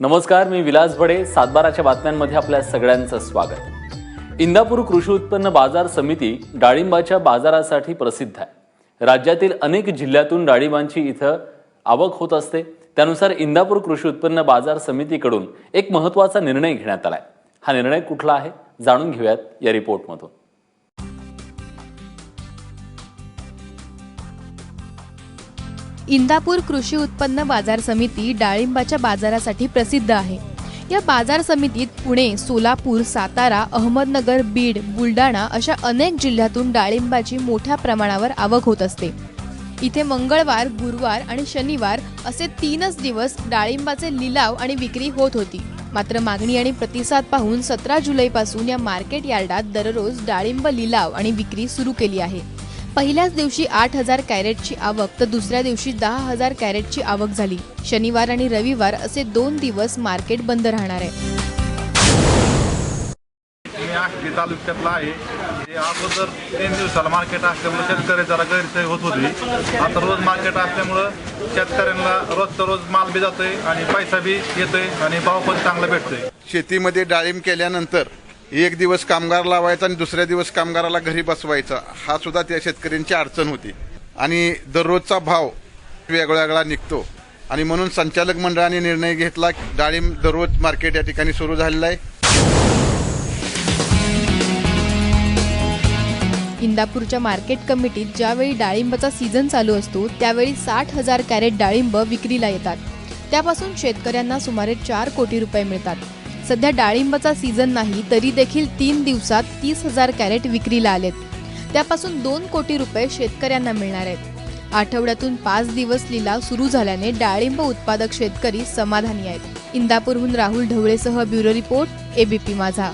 नमस्कार मी विलास भडे. सातबाराच्या बातम्यांमध्ये आपल्या सगळ्यांचं स्वागत. इंदापूर कृषी उत्पन्न बाजार समिती डाळिंबाच्या बाजारासाठी प्रसिद्ध आहे. राज्यातील अनेक जिल्ह्यातून डाळिंबांची इथं आवक होत असते. त्यानुसार इंदापूर कृषी उत्पन्न बाजार समितीकडून एक महत्त्वाचा निर्णय घेण्यात आलाय. हा निर्णय कुठला आहे? जाणून घेऊयात या रिपोर्टमधून. इंदापूर कृषी उत्पन्न बाजार समिती डाळिंबाच्या बाजारासाठी प्रसिद्ध आहे. या बाजार समितीत पुणे सोलापूर सातारा अहमदनगर बीड बुलढाणा अशा अनेक जिल्ह्यातून डाळिंबाची मोठ्या प्रमाणावर आवक होत असते. इथे मंगळवार गुरुवार आणि शनिवार असे तीनच दिवस डाळिंबाचे लिलाव आणि विक्री होत होती. मात्र मागणी आणि प्रतिसाद पाहून सतरा जुलैपासून या मार्केट यार्डात दररोज डाळिंब लिलाव आणि विक्री सुरू केली आहे. पहिल्याच दिवशी आठ हजार कॅरेटची आवक तर दुसऱ्या दिवशी दहा हजार कॅरेटची आवक झाली. शनिवार आणि रविवार असे दोन दिवस मार्केट बंद राहणार आहे. मी तालुक्यातला आहे. अगोदर तीन दिवसाला मार्केट असल्यामुळे शेतकरी जरा गैरसोय होत होती. आता रोज मार्केट असल्यामुळं शेतकऱ्यांना रोजचा रोज माल बी जातोय आणि पैसा बी येतोय आणि भाव पण चांगला भेटतोय. शेतीमध्ये डाळिंब केल्यानंतर एक दिवस कामगार लावायचा आणि दुसऱ्या दिवस कामगाराला घरी बसवायचा. हा सुद्धा त्या शेतकऱ्यांची अडचण होती. आणि दररोजचा भाव वेगळा वेगळा निघतो. आणि म्हणून संचालक मंडळाने निर्णय घेतला डाळिंब दररोज मार्केट या ठिकाणी सुरू झालेलं आहे. इंदापूरच्या मार्केट कमिटीत ज्यावेळी डाळिंबाचा सीझन चालू असतो त्यावेळी साठ हजार कॅरेट डाळिंब विक्रीला येतात. त्यापासून शेतकऱ्यांना सुमारे चार कोटी रुपये मिळतात. सध्या डाळिंबाचा सीझन नाही तरी देखील तीन दिवसात तीस हजार कॅरेट विक्रीला आलेत. त्यापासून दोन कोटी रुपये शेतकऱ्यांना मिळणार आहेत. आठवड्यातून पाच दिवस लिलाव सुरू झाल्याने डाळिंब उत्पादक शेतकरी समाधानी आहेत. इंदापूरहून राहुल ढवळेसह ब्युरो रिपोर्ट एबीपी माझा.